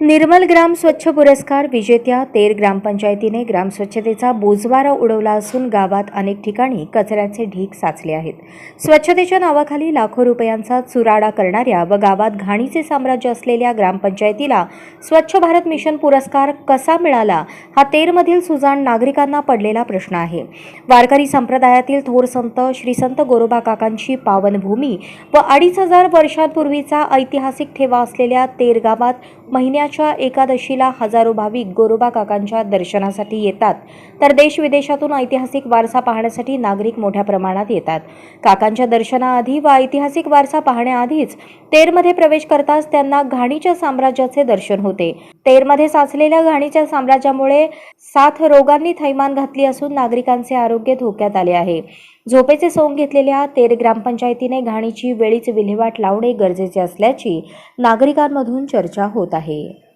निर्मल ग्राम स्वच्छ पुरस्कार विजेत्या तेर ग्रामपंचायतीने ग्रामस्वच्छतेचा बोजवारा उडवला असून गावात अनेक ठिकाणी कचऱ्याचे ढीग साचले आहेत. स्वच्छतेच्या नावाखाली लाखो रुपयांचा चुराडा करणाऱ्या व गावात घाणीचे साम्राज्य असलेल्या ग्रामपंचायतीला स्वच्छ भारत मिशन पुरस्कार कसा मिळाला हा तेरमधील सुजाण नागरिकांना पडलेला प्रश्न आहे. वारकरी संप्रदायातील थोर संत श्री संत गोरोबा काकांची पावनभूमी व अडीच हजार वर्षांपूर्वीचा ऐतिहासिक ठेवा असलेल्या तेर गावात महिन्याच्या एकादशीला हजारो भाविक गोरोबा काकांच्या दर्शनासाठी येतात. तर देश विदेशातून ऐतिहासिक वारसा पाहण्यासाठी नागरिक मोठ्या प्रमाणात येतात. काकांच्या दर्शनाआधी व ऐतिहासिक वारसा पाहण्याआधीच तेरमध्ये प्रवेश करताच त्यांना घाणीच्या साम्राज्याचे दर्शन होते. तेरमध्ये साचलेल्या घाणीच्या साम्राज्यामुळे साथ रोगांनी थैमान घातली असून नागरिकांचे आरोग्य धोक्यात आले आहे. झोपेचे सोंग घेतलेल्या तेर ग्रामपंचायतीने घाणीची वेळीच विल्हेवाट लावणे गरजेचे असल्याची नागरिकांमधून चर्चा होत आहे.